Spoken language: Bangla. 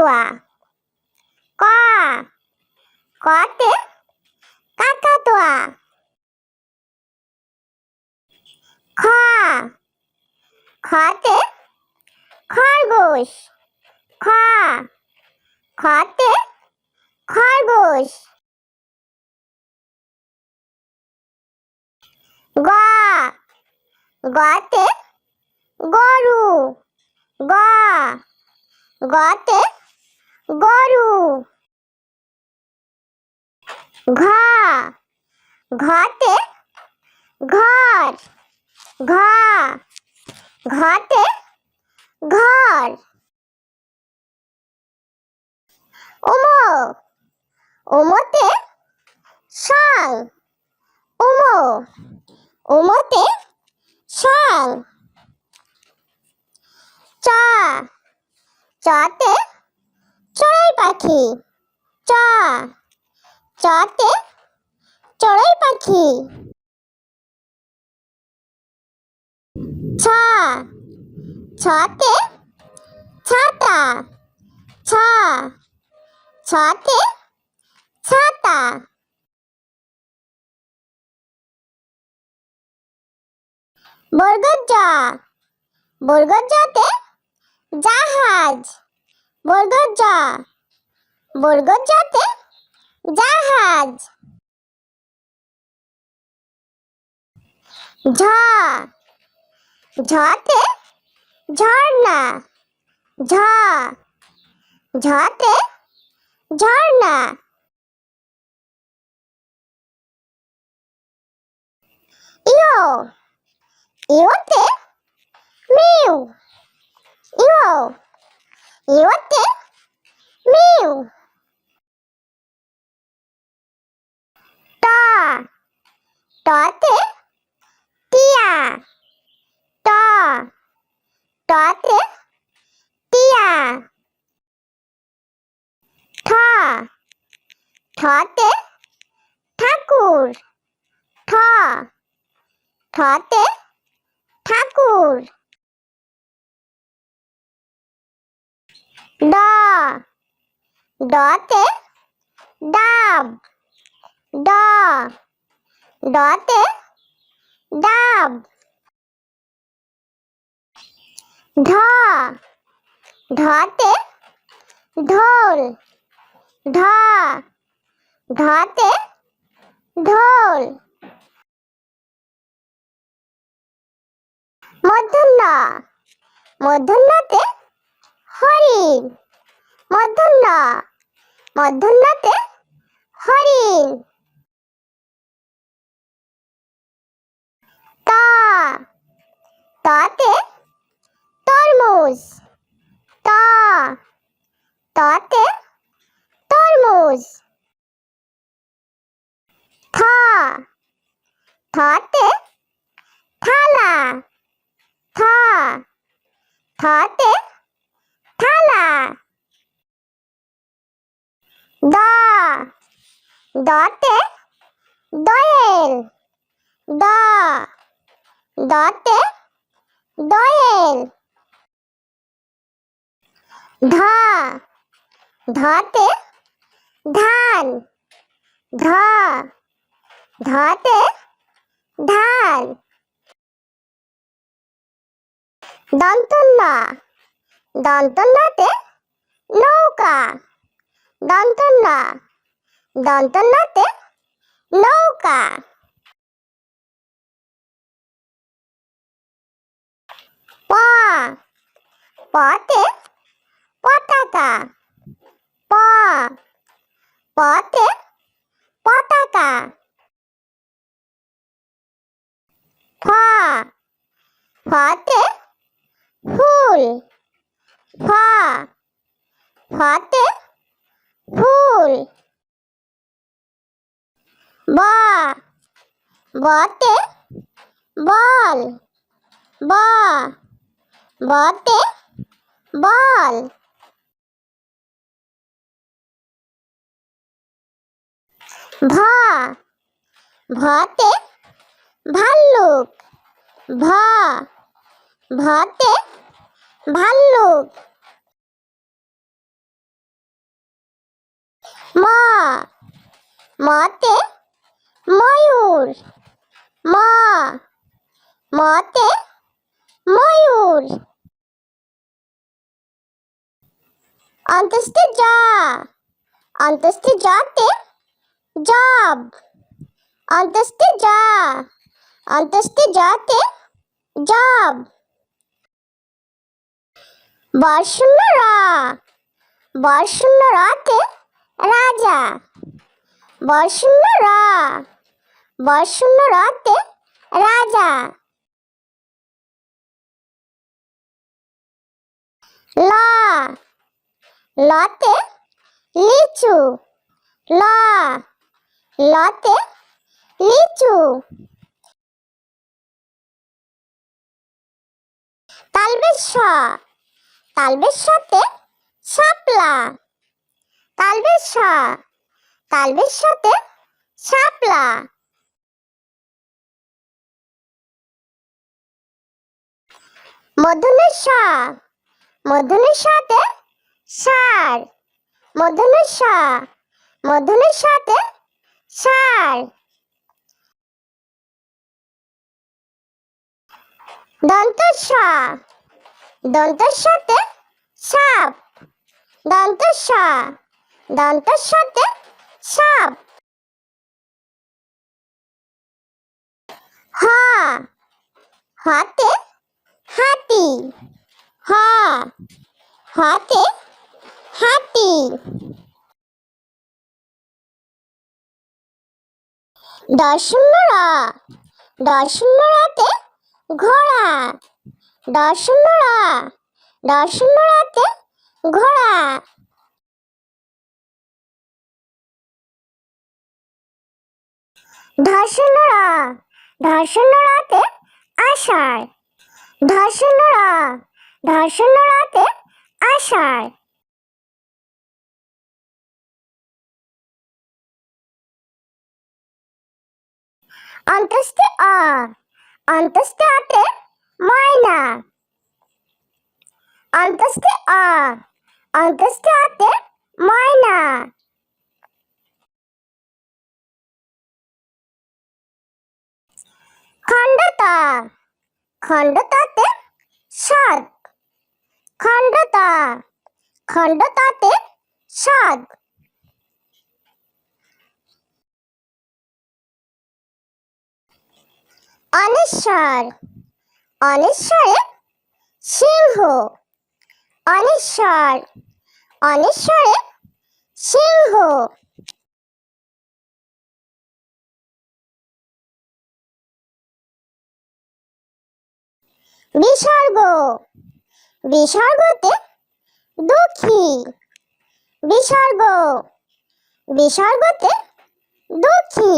কাকাতুয়া ক কতে কাকাতুয়া খ খতে খরগোশ খ খতে খরগোশ গ গতে গরু গ গতে গরু। ঘ। ঘতে ঘর। ঘ। ঘতে ঘর। ওমো ওমোতে সং ওমো ওমোতে সং চা। চতে চড়ুই পাখি। চ। চতে চড়ুই পাখি। ছ। ছতে ছাতা। ছ। ছতে ছাতা। বর্গজ বর্গজতে জাহাজ। বর্গজ বর্গজতে জাহাজ। ঝ। ঝতে ঝর্ণা। ঝ। ঝতে ঝর্ণা। ইও ইওতে মিউ। ইও ইওতে মিউ ট টতে টিয়া ট টতে টিয়া ঠ ঠতে ঠাকুর ঠ ঠতে ঠাকুর ড। ডতে ডাব। ড। ডতে ডাব। ঢ ঢতে ঢোল। ঢ ঢতে ঢোল। মধ্যাহ্ন মধ্যাহ্নতে হরিণ। মধ্যাহ্ন। মধ্যাহ্নতে হরিণ। ততে তরমুজ। ত। ততে তরমুজ। থ। থতে থালা। থ। থতে থালা দ। দতে দোয়েল। দ। দতে দোয়েল। ধ। ধতে ধান। ধ। ধতে ধান। দন্তন্য দন্তন্যতে নৌকা। দন্তন্য দন্তন্যতে নৌকা। প। পতে পতাকা। প। পতে পতাকা। ফ। ফতে ফুল। ফ ফতে ফুল। ব বতে বল। ব বতে বল। ভ ভতে ভাল্লুক। ভ ভতে ভাল্লুক মা মাতে ময়ূর মা মাতে ময়ূর অন্তস্থে যা অন্তস্থে যাতে জব অন্তস্থে যা অন্তস্থে যাতে জব বর্ষণ্য রা বর্ষণ্য রাতে রাজা বর্ষণ্য রা রাতে রাজা। লা, লাতে লিচু, লা, লাতে লিচু। তালবেশ স তালবেশ সাথে শাপলা। তালবেশ স। তালবেশ সাথে শাপলা। মধুনের সা। মধুনের সাথে সার। মধুনের সা। মধুনের সাথে সার। দন্তের সা। দন্তের সাথে সাপ। দন্তের সা। দন্তের সাথে সাপ। হা। হাতে হাতি। হা। হাতে হাতি। দর্শনরা দর্শনরাতে ঘোড়া। দর্শনরা দর্শনরাতে ঘোড়া ধর্ষণরা ধর্ষণরাতে আষাঢ় ধর্ষণরা ধর্ষণরাতে আষাঢ় অন্তস্তে আ অন্তস্তে আতে ময়না অন্তস্তে আ অন্তস্তে আতে ময়না খণ্ডতা খণ্ডতাতে সাত। খণ্ডতা খণ্ডতাতে সাত। অনেশ্বর অনেশ্বরে সিংহ। অনেশ্বর অনেশ্বরে সিংহ। বিসর্গ বিসর্গতে দুঃখী। বিসর্গ বিসর্গতে দুঃখী।